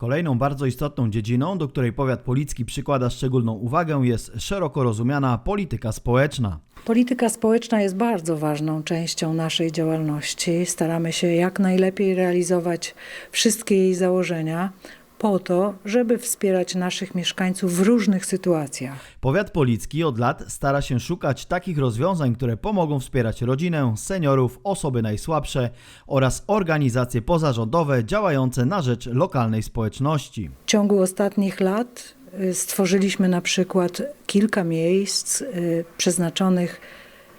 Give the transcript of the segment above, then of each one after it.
Kolejną bardzo istotną dziedziną, do której powiat policki przykłada szczególną uwagę, jest szeroko rozumiana polityka społeczna. Polityka społeczna jest bardzo ważną częścią naszej działalności. Staramy się jak najlepiej realizować wszystkie jej założenia po to, żeby wspierać naszych mieszkańców w różnych sytuacjach. Powiat policki od lat stara się szukać takich rozwiązań, które pomogą wspierać rodzinę, seniorów, osoby najsłabsze oraz organizacje pozarządowe działające na rzecz lokalnej społeczności. W ciągu ostatnich lat y, stworzyliśmy na przykład kilka miejsc y, przeznaczonych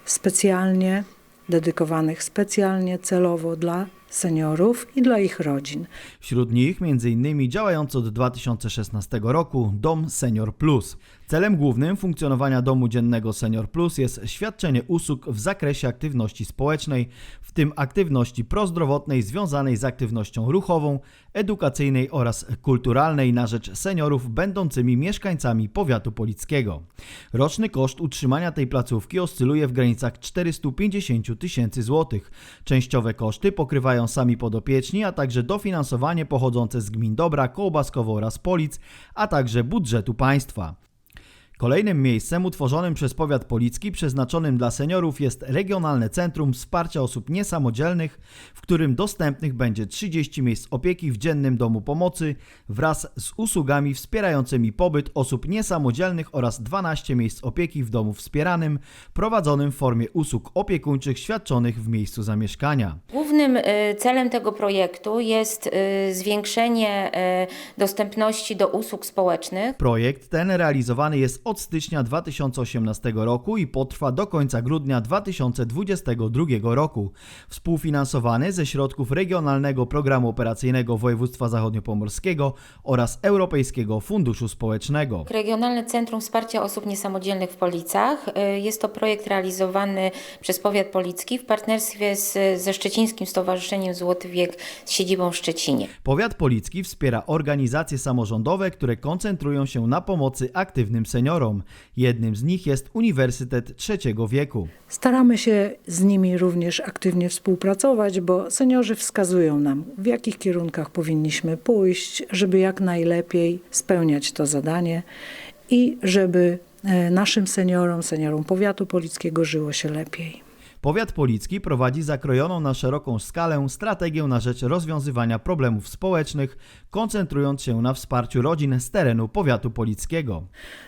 specjalnie, dedykowanych specjalnie celowo dla seniorów i dla ich rodzin. Wśród nich m.in. działający od 2016 roku Dom Senior Plus. Celem głównym funkcjonowania Domu Dziennego Senior Plus jest świadczenie usług w zakresie aktywności społecznej, w tym aktywności prozdrowotnej związanej z aktywnością ruchową, edukacyjnej oraz kulturalnej na rzecz seniorów będącymi mieszkańcami powiatu polickiego. Roczny koszt utrzymania tej placówki oscyluje w granicach 450 tysięcy złotych. Częściowe koszty pokrywają sami podopieczni, a także dofinansowanie pochodzące z gmin Dobra, Kołbaskowo oraz Polic, a także budżetu państwa. Kolejnym miejscem utworzonym przez powiat policki przeznaczonym dla seniorów jest Regionalne Centrum Wsparcia Osób Niesamodzielnych, w którym dostępnych będzie 30 miejsc opieki w dziennym domu pomocy wraz z usługami wspierającymi pobyt osób niesamodzielnych oraz 12 miejsc opieki w domu wspieranym prowadzonym w formie usług opiekuńczych świadczonych w miejscu zamieszkania. Głównym e, celem tego projektu jest e, zwiększenie e, dostępności do usług społecznych. Projekt ten realizowany jest od stycznia 2018 roku i potrwa do końca grudnia 2022 roku. Współfinansowany ze środków Regionalnego Programu Operacyjnego Województwa Zachodniopomorskiego oraz Europejskiego Funduszu Społecznego. Regionalne Centrum Wsparcia Osób Niesamodzielnych w Policach. E, Jest to projekt realizowany przez powiat policki w partnerstwie z, ze Szczecińskim Stowarzyszeniem Złoty Wiek z siedzibą w Szczecinie. Powiat Policki wspiera organizacje samorządowe, które koncentrują się na pomocy aktywnym seniorom. Jednym z nich jest Uniwersytet Trzeciego Wieku. Staramy się z nimi również aktywnie współpracować, bo seniorzy wskazują nam, w jakich kierunkach powinniśmy pójść, żeby jak najlepiej spełniać to zadanie i żeby e, naszym seniorom, seniorom powiatu polickiego żyło się lepiej. Powiat Policki prowadzi zakrojoną na szeroką skalę strategię na rzecz rozwiązywania problemów społecznych, koncentrując się na wsparciu rodzin z terenu powiatu polickiego.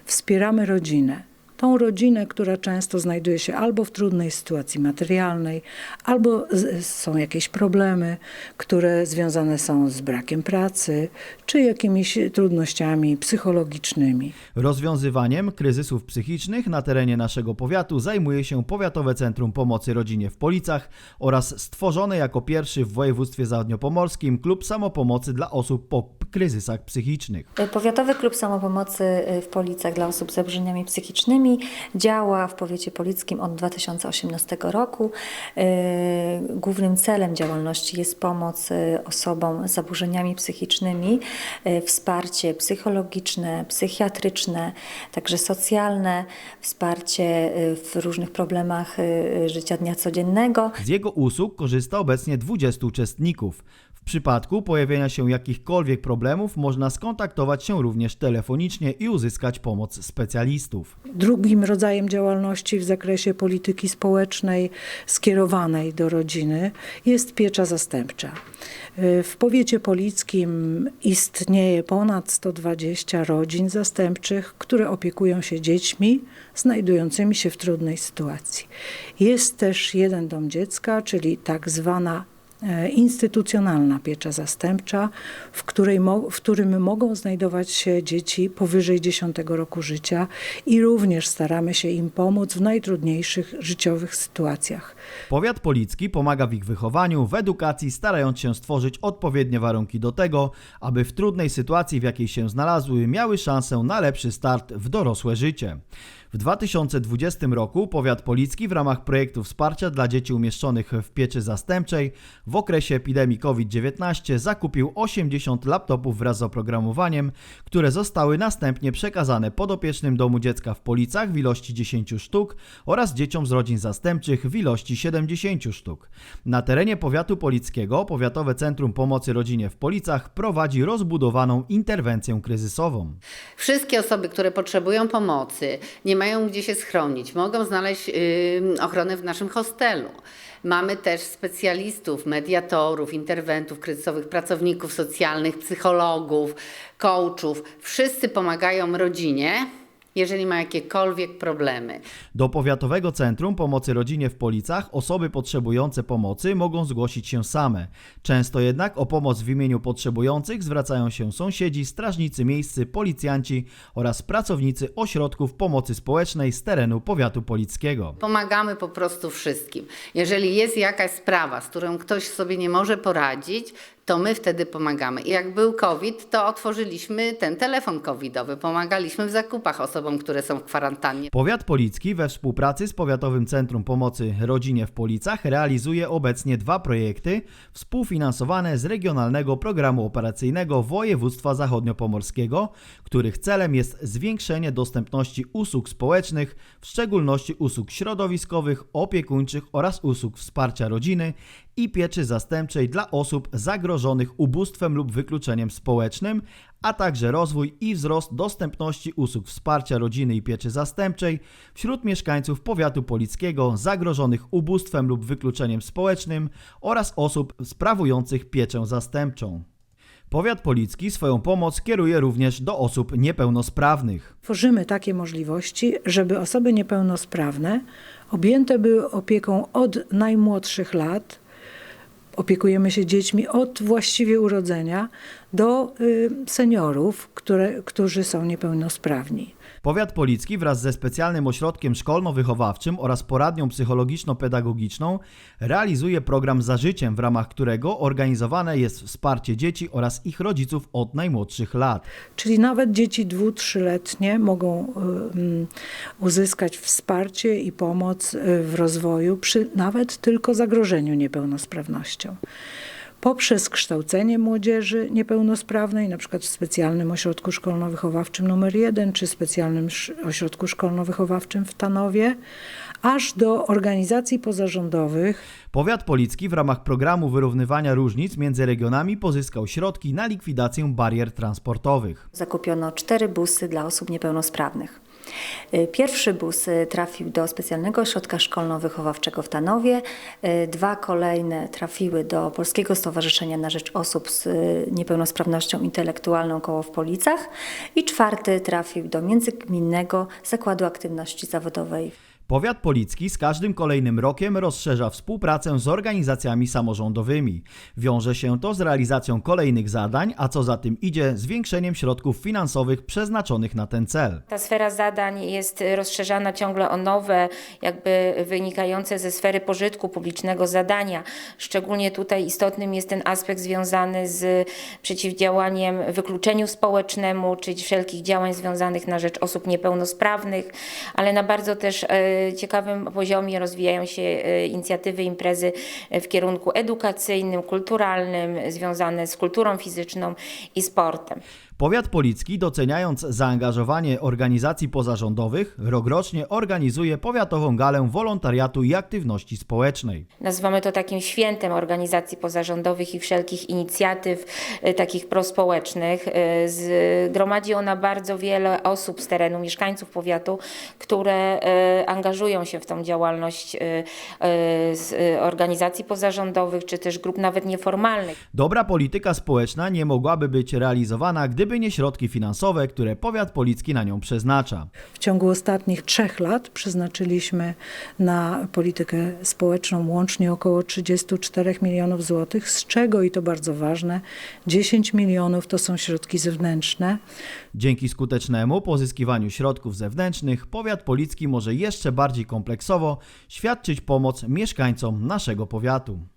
Wspieramy rodzinę. Tą rodzinę, która często znajduje się albo w trudnej sytuacji materialnej, albo z- są jakieś problemy, które związane są z brakiem pracy, czy jakimiś trudnościami psychologicznymi. Rozwiązywaniem kryzysów psychicznych na terenie naszego powiatu zajmuje się Powiatowe Centrum Pomocy Rodzinie w Policach oraz stworzony jako pierwszy w województwie zachodniopomorskim klub samopomocy dla osób po kryzysach psychicznych. Powiatowy Klub Samopomocy w Policach dla osób z zaburzeniami psychicznymi działa w powiecie polickim od 2018 roku. Y, Głównym celem działalności jest pomoc y, osobom z zaburzeniami psychicznymi, y, wsparcie psychologiczne, psychiatryczne, także socjalne, wsparcie w różnych problemach życia dnia codziennego. Z jego usług korzysta obecnie 20 uczestników. W przypadku pojawienia się jakichkolwiek problemów można skontaktować się również telefonicznie i uzyskać pomoc specjalistów. Drugim rodzajem działalności w zakresie polityki społecznej skierowanej do rodziny jest piecza zastępcza. W powiecie polickim istnieje ponad 120 rodzin zastępczych, które opiekują się dziećmi znajdującymi się w trudnej sytuacji. Jest też jeden dom dziecka, czyli tak zwana instytucjonalna piecza zastępcza, w, której w którym mogą znajdować się dzieci powyżej 10 roku życia i również staramy się im pomóc w najtrudniejszych życiowych sytuacjach. Powiat Policki pomaga w ich wychowaniu, w edukacji, starając się stworzyć odpowiednie warunki do tego, aby w trudnej sytuacji, w jakiej się znalazły, miały szansę na lepszy start w dorosłe życie. W 2020 roku powiat policki w ramach projektu wsparcia dla dzieci umieszczonych w pieczy zastępczej w okresie epidemii COVID-19 zakupił 80 laptopów wraz z oprogramowaniem, które zostały następnie przekazane podopiecznym Domu Dziecka w Policach w ilości 10 sztuk oraz dzieciom z rodzin zastępczych w ilości 70 sztuk. Na terenie powiatu polickiego Powiatowe Centrum Pomocy Rodzinie w Policach prowadzi rozbudowaną interwencję kryzysową. Wszystkie osoby, które potrzebują pomocy, nie mają gdzie się schronić, mogą znaleźć ochronę w naszym hostelu. Mamy też specjalistów, mediatorów, interwentów kryzysowych, pracowników socjalnych, psychologów, coachów. Wszyscy pomagają rodzinie, jeżeli ma jakiekolwiek problemy. Do Powiatowego Centrum Pomocy Rodzinie w Policach osoby potrzebujące pomocy mogą zgłosić się same. Często jednak o pomoc w imieniu potrzebujących zwracają się sąsiedzi, strażnicy miejscy, policjanci oraz pracownicy ośrodków pomocy społecznej z terenu powiatu polickiego. Pomagamy po prostu wszystkim. Jeżeli jest jakaś sprawa, z którą ktoś sobie nie może poradzić, to my wtedy pomagamy. I jak był COVID, to otworzyliśmy ten telefon covidowy. Pomagaliśmy w zakupach osobom, które są w kwarantannie. Powiat Policki we współpracy z Powiatowym Centrum Pomocy Rodzinie w Policach realizuje obecnie dwa projekty współfinansowane z Regionalnego Programu Operacyjnego Województwa Zachodniopomorskiego, których celem jest zwiększenie dostępności usług społecznych, w szczególności usług środowiskowych, opiekuńczych oraz usług wsparcia rodziny i pieczy zastępczej dla osób zagrożonych ubóstwem lub wykluczeniem społecznym, a także rozwój i wzrost dostępności usług wsparcia rodziny i pieczy zastępczej wśród mieszkańców powiatu polickiego zagrożonych ubóstwem lub wykluczeniem społecznym oraz osób sprawujących pieczę zastępczą. Powiat policki swoją pomoc kieruje również do osób niepełnosprawnych. Tworzymy takie możliwości, żeby osoby niepełnosprawne objęte były opieką od najmłodszych lat, opiekujemy się dziećmi od właściwie urodzenia do y, seniorów, które, którzy są niepełnosprawni. Powiat Policki wraz ze specjalnym ośrodkiem szkolno-wychowawczym oraz poradnią psychologiczno-pedagogiczną realizuje program Za Życiem, w ramach którego organizowane jest wsparcie dzieci oraz ich rodziców od najmłodszych lat. Czyli nawet dzieci dwu, trzyletnie mogą y, mm, uzyskać wsparcie i pomoc y, w rozwoju przy nawet tylko zagrożeniu niepełnosprawnością. Poprzez kształcenie młodzieży niepełnosprawnej, na przykład w specjalnym ośrodku szkolno-wychowawczym numer 1 czy specjalnym ośrodku szkolno-wychowawczym w Tanowie, aż do organizacji pozarządowych, Powiat Policki w ramach programu wyrównywania różnic między regionami pozyskał środki na likwidację barier transportowych. Zakupiono cztery busy dla osób niepełnosprawnych. Y, Pierwszy bus y, trafił do specjalnego ośrodka szkolno-wychowawczego w Tanowie, y, dwa kolejne trafiły do Polskiego Stowarzyszenia na Rzecz Osób z Niepełnosprawnością Intelektualną koło w Policach. I czwarty trafił do Międzygminnego Zakładu Aktywności Zawodowej Powiat Policki z każdym kolejnym rokiem rozszerza współpracę z organizacjami samorządowymi. Wiąże się to z realizacją kolejnych zadań, a co za tym idzie, zwiększeniem środków finansowych przeznaczonych na ten cel. Ta sfera zadań jest rozszerzana ciągle o nowe, jakby wynikające ze sfery pożytku publicznego zadania. Szczególnie tutaj istotnym jest ten aspekt związany z przeciwdziałaniem wykluczeniu społecznemu, czy wszelkich działań związanych na rzecz osób niepełnosprawnych, ale na bardzo też e, ciekawym poziomie rozwijają się e, inicjatywy, imprezy e, w kierunku edukacyjnym, kulturalnym, związane z kulturą fizyczną i sportem. Powiat Policki, doceniając zaangażowanie organizacji pozarządowych, rokrocznie organizuje powiatową galę wolontariatu i aktywności społecznej. Nazywamy to takim świętem organizacji pozarządowych i wszelkich inicjatyw e, takich prospołecznych. E, Zgromadzi ona bardzo wiele osób z terenu, mieszkańców powiatu, które e, angażują się w tą działalność z organizacji pozarządowych, czy też grup nawet nieformalnych. Dobra polityka społeczna nie mogłaby być realizowana, gdyby nie środki finansowe, które powiat policki na nią przeznacza. W ciągu ostatnich trzech lat przeznaczyliśmy na politykę społeczną łącznie około 34 milionów złotych, z czego, i to bardzo ważne, 10 milionów to są środki zewnętrzne. Dzięki skutecznemu pozyskiwaniu środków zewnętrznych, powiat policki może jeszcze bardziej kompleksowo świadczyć pomoc mieszkańcom naszego powiatu.